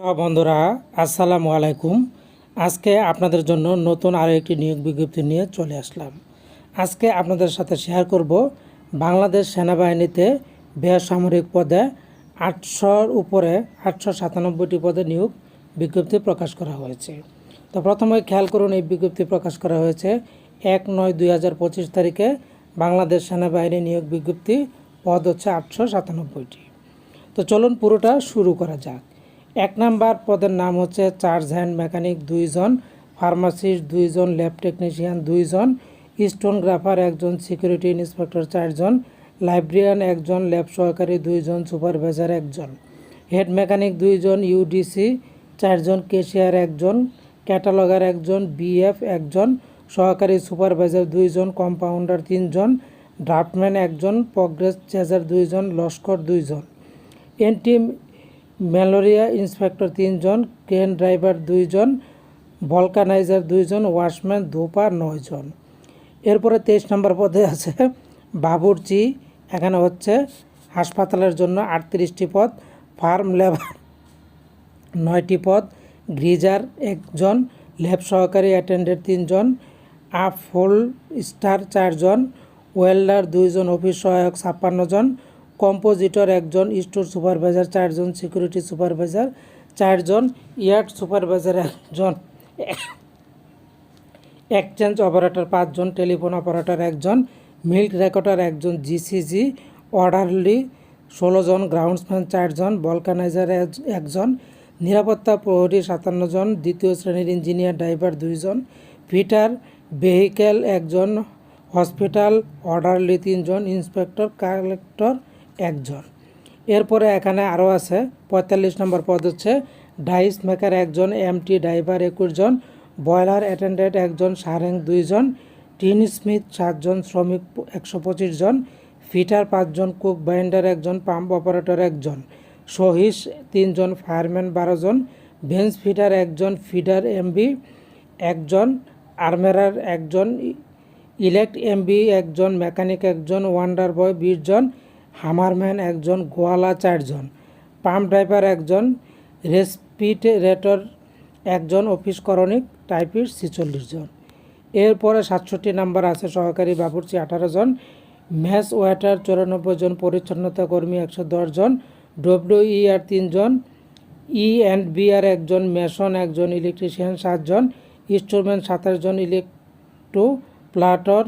বন্ধুরা, আসসালামু আলাইকুম। আজকে আপনাদের জন্য নতুন আরও একটি নিয়োগ বিজ্ঞপ্তি নিয়ে চলে আসলাম। আজকে আপনাদের সাথে শেয়ার করব বাংলাদেশ সেনাবাহিনীতে বেসামরিক পদে আটশোর উপরে আটশো সাতানব্বইটি পদে নিয়োগ বিজ্ঞপ্তি প্রকাশ করা হয়েছে। তো প্রথমে খেয়াল করুন, এই বিজ্ঞপ্তি প্রকাশ করা হয়েছে এক নয় দুই হাজার পঁচিশ তারিখে বাংলাদেশ সেনাবাহিনী নিয়োগ বিজ্ঞপ্তি পদ হচ্ছে আটশো সাতানব্বইটি। তো চলুন পুরোটা শুরু করা যাক। এক নাম্বার পদের নাম হচ্ছে চার্জ হ্যান্ড মেকানিক দুইজন, ফার্মাসিস্ট দুইজন, ল্যাব টেকনিশিয়ান দুইজন স্টোনগ্রাফার একজন, সিকিউরিটি ইন্সপেক্টর চারজন, লাইব্রেরিয়ান একজন, ল্যাব সহকারী দুইজন, সুপারভাইজার একজন। হেড মেকানিক দুইজন, ইউডিসি চারজন, কেশিয়ার একজন, ক্যাটালগার একজন, বিএফ একজন, সহকারী সুপারভাইজার দুইজন, কম্পাউন্ডার তিনজন, ড্রাফটম্যান একজন, প্রগ্রেস চেজার দুইজন, লস্কর দুইজন। এনটি ম্যালেরিয়া ইন্সপেক্টর তিনজন ক্রেন ড্রাইভার দুইজন, ভলকানাইজার দুইজন ওয়াশম্যান ধোপা নয়জন। এরপরে তেইশ নম্বর পদে আছে বাবুরচি। এখানে হচ্ছে হাসপাতালের জন্য আটত্রিশটি পদ, ফার্ম লেবার নয়টি পদ, গ্রিজার একজন, ল্যাব সহকারী অ্যাটেন্ডেন্ট তিনজন, আপ ফুল স্টার চারজন, ওয়েল্ডার দুইজন, অফিস সহায়ক ছাপ্পান্ন জন কম্পোজিটর একজন স্টোর সুপারভাইজার চারজন সিকিউরিটি সুপারভাইজার চারজন ইয়ার্ড সুপারভাইজার একজন এক্সচেঞ্জ অপারেটর পাঁচজন টেলিফোন অপারেটর একজন মিল্ক রেকর্ডার একজন জিসিজি অর্ডারলি ষোলো জন গ্রাউন্ডসম্যান চারজন বলকানাইজার এক- একজন, নিরাপত্তা প্রহরী সাতান্ন জন দ্বিতীয় শ্রেণির ইঞ্জিনিয়ার ড্রাইভার দুইজন ফিটার ভেহিক্যাল একজন হসপিটাল অর্ডারলি তিনজন ইন্সপেক্টর কালেক্টর একজন এরপরে এখানে আরও আছে, পঁয়তাল্লিশ নম্বর পদ হচ্ছে, ডাইস মেকার একজন, এমটি ড্রাইভার একুশ জন বয়লার অ্যাটেন্ডেন্ট একজন, সারেং দুইজন টিন স্মিথ সাতজন শ্রমিক একশো পঁচিশ জন, ফিটার পাঁচজন কুক বাইন্ডার একজন, পাম্প অপারেটর একজন সহিস তিনজন ফায়ারম্যান বারো জন, ভেন্স ফিটার একজন ফিডার এমবি একজন আর্মেরার একজন ইলেক্ট এমবি একজন মেকানিক একজন ওয়ান্ডার বয় বিশ জন হামারম্যান একজন গোয়ালা চারজন পাম্প ড্রাইভার একজন রেসপিরেটর একজন, অফিস করণিক টাইপিস্ট ছিচল্লিশ জন। এরপরে সাতষট্টি নাম্বার আছে সহকারী বাবুর্চি আঠারো জন ম্যাচ ওয়েটার চুরানব্বই জন, পরিচ্ছন্নতা কর্মী একশো দশ জন ডব্লিউইআর তিনজন ই অ্যান্ড বি আর একজন, মেশন একজন, ইলেকট্রিশিয়ান সাতজন ইনস্ট্রুমেন্ট সাতাশ জন ইলেকট্রো প্লাটর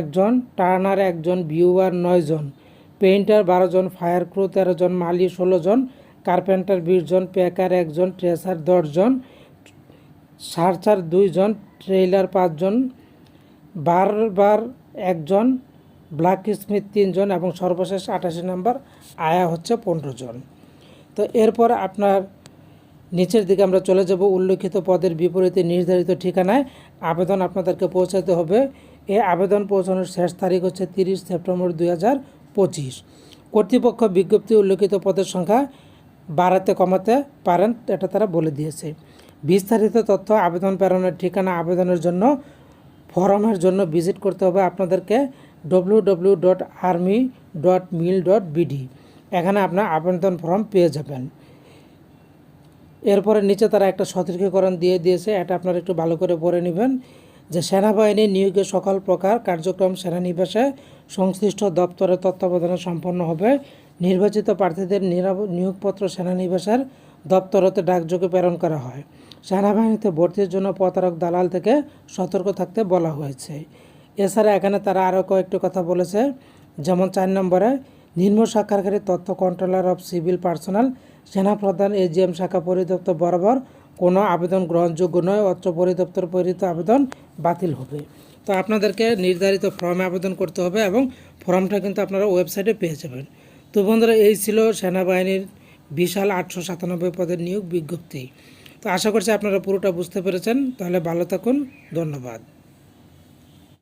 একজন, টার্নার একজন, ভিউয়ার নয়জন পেইন্টার বারো জন, ফায়ার ক্রু তেরো জন, মালি ষোলো জন, কার্পেন্টার বিশ জন, প্যাকার একজন ট্রেসার দশজন সার্চার দুইজন ট্রেইলার পাঁচজন বারবার একজন ব্ল্যাক স্মিথ তিনজন এবং সর্বশেষ আঠাশি নম্বর আয়া হচ্ছে পনেরো জন। তো এরপর আপনার নিচের দিকে আমরা চলে যাব উল্লেখিত পদের বিপরীতে নির্ধারিত ঠিকানায়। আবেদন আপনাদেরকে পৌঁছাতে হবে। এই আবেদন পৌঁছানোর শেষ তারিখ হচ্ছে তিরিশ সেপ্টেম্বর দুই হাজার পঁচিশ। কর্তৃপক্ষ বিজ্ঞপ্তি উল্লেখিত পদের সংখ্যা বাড়াতে কমাতে পারেন, এটা তারা বলে দিয়েছে। বিস্তারিত তথ্য, আবেদন প্রেরণের ঠিকানা, আবেদনের জন্য, ফরমের জন্য ভিজিট করতে হবে আপনাদেরকে W W dot army dot mil dot BD এখানে আপনার আবেদন ফর্ম পেয়ে যাবেন। এরপরে নিচে তারা একটা সতর্কীকরণ দিয়ে দিয়েছে, এটা আপনারা একটু ভালো করে পড়ে নেবেন। যে সেনাবাহিনী নিয়োগের সকল প্রকার কার্যক্রম সেনানিবাসে সংশ্লিষ্ট দপ্তরের তত্ত্বাবধানে সম্পন্ন হবে। নির্বাচিত প্রার্থীদের নিয়োগপত্র সেনানিবাসের দপ্তরতে ডাকযোগে প্রেরণ করা হয়। সেনাবাহিনীতে ভর্তির জন্য প্রতারক দালাল থেকে সতর্ক থাকতে বলা হয়েছে। এছাড়া এখানে তারা আরও কয়েকটি কথা বলেছে। যেমন চার নম্বরে, নিম্ন সাক্ষাৎকারী তথ্য কন্ট্রোলার অফ সিভিল পার্সোনাল সেনাপ্রধান এজিএম শাখা পরিদপ্তর বরাবর কোনো আবেদন গ্রহণযোগ্য নয়। অত্র পরিদপ্তর প্রেরিত আবেদন বাতিল হবে। তো আপনাদেরকে নির্ধারিত ফর্মে আবেদন করতে হবে এবং ফর্মটা কিন্তু আপনারা ওয়েবসাইটে পেয়ে যাবেন। তো বন্ধুরা, এই ছিল সেনাবাহিনীর বিশাল আটশো সাতানব্বই পদের নিয়োগ বিজ্ঞপ্তি। তো আশা করছি আপনারা পুরোটা বুঝতে পেরেছেন। তাহলে ভালো থাকুন। ধন্যবাদ।